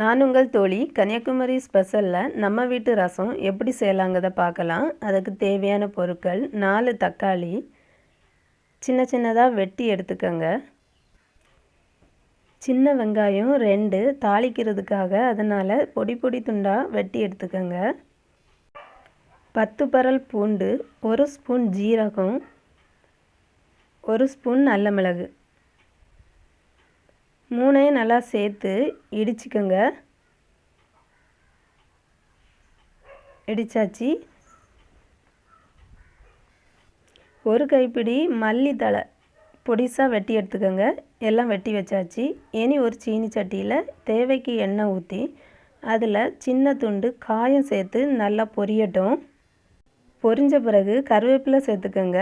நான் உங்கள் தோழி கன்னியாகுமரி ஸ்பெஷலில் நம்ம வீட்டு ரசம் எப்படி செய்யலாங்கிறத பார்க்கலாம். அதுக்கு தேவையான பொருட்கள் நாலு தக்காளி சின்ன சின்னதாக வெட்டி எடுத்துக்கோங்க. சின்ன வெங்காயம் ரெண்டு தாளிக்கிறதுக்காக அதனால் பொடி பொடி துண்டாக வெட்டி எடுத்துக்கோங்க. பத்து பரல் பூண்டு ஒரு ஸ்பூன் ஜீரகம் ஒரு ஸ்பூன் நல்ல மிளகு. மூணையும் நல்லா சேர்த்து இடிச்சுக்கோங்க. இடித்தாச்சு ஒரு கைப்பிடி மல்லித்தழை பொடிசாக வெட்டி எடுத்துக்கோங்க. எல்லாம் வெட்டி வச்சாச்சு. இனி ஒரு சீனி சட்டியில் தேவைக்கு எண்ணெய் ஊற்றி அதில் சின்ன துண்டு காயம் சேர்த்து நல்லா பொரியட்டும். பொரிஞ்ச பிறகு கருவேப்பிலை சேர்த்துக்கோங்க.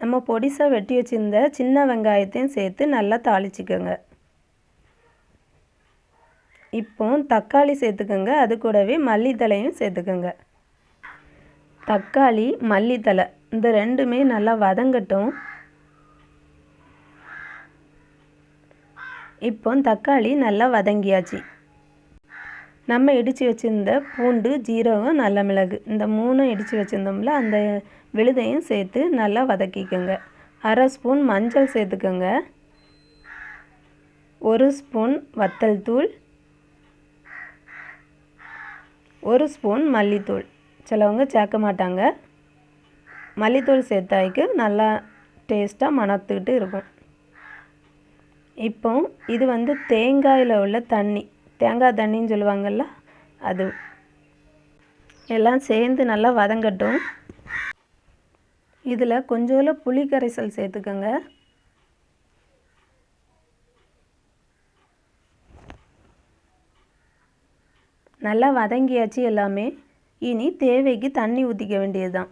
நம்ம பொடிசாக வெட்டி வச்சுருந்த சின்ன வெங்காயத்தையும் சேர்த்து நல்லா தாளிச்சிக்கோங்க. இப்போ தக்காளி சேர்த்துக்கோங்க. அது கூடவே மல்லித்தலையும் சேர்த்துக்கோங்க. தக்காளி மல்லித்தலை இந்த ரெண்டுமே நல்லா வதங்கட்டும். இப்போ தக்காளி நல்லா வதங்கியாச்சு. நம்ம இடித்து வச்சுருந்த பூண்டு ஜீரகம் நல்ல மிளகு. இந்த மூணும் இடித்து வச்சுருந்தோம்ல அந்த விழுதையும் சேர்த்து நல்லா வதக்கிக்கோங்க. அரை ஸ்பூன் மஞ்சள் சேர்த்துக்கோங்க. ஒரு ஸ்பூன் வத்தல் தூள். ஒரு ஸ்பூன் மல்லித்தூள். சிலவங்க சேர்க்க மாட்டாங்க. மல்லித்தூள் சேர்த்தாய்க்கு நல்லா டேஸ்ட்டாக மணத்துக்கிட்டு இருக்கும். இப்போ இது வந்து தேங்காயில் உள்ள தண்ணி. தேங்காய் தண்ணின்னு சொல்லுவாங்கள்ல அது எல்லாம் சேர்ந்து நல்லா வதங்கட்டும். இதில் கொஞ்சோல புளி கரைசல் சேர்த்துக்கோங்க. நல்லா வதங்கியாச்சு எல்லாமே. இனி தேவைக்கு தண்ணி ஊற்றிக்க வேண்டியது தான்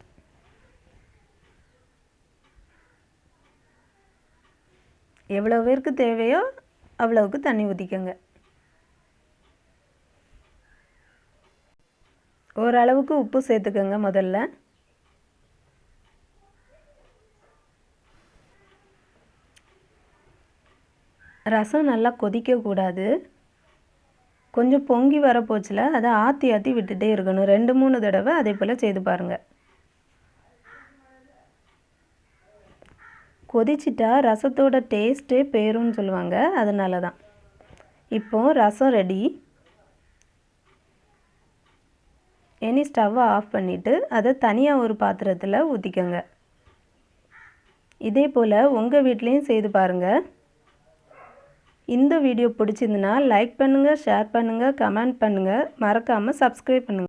எவ்வளோ பேருக்கு தேவையோ அவ்வளவுக்கு தண்ணி ஊற்றிக்கோங்க ஓரளவுக்கு உப்பு சேர்த்துக்கோங்க முதல்ல. ரசம் நல்லா கொதிக்கக்கூடாது கொஞ்சம் பொங்கி வரப்போச்சில் அதை ஆற்றி ஆற்றி விட்டுட்டே இருக்கணும். ரெண்டு மூணு தடவை அதே போல் செய்து பாருங்கள் கொதிச்சிட்டா ரசத்தோட டேஸ்ட்டே பேரும்னு சொல்லுவாங்க அதனால தான் இப்போது ரசம் ரெடி இனி ஸ்டவ்வை ஆஃப் பண்ணிவிட்டு அதை தனியாக ஒரு பாத்திரத்தில் ஊற்றிக்கோங்க இதே போல் உங்கள் வீட்லேயும் செய்து பாருங்கள் இந்த வீடியோ பிடிச்சிருந்துன்னா லைக் பண்ணுங்கள் ஷேர் பண்ணுங்கள் கமெண்ட் பண்ணுங்கள் மறக்காமல் சப்ஸ்கிரைப் பண்ணுங்கள்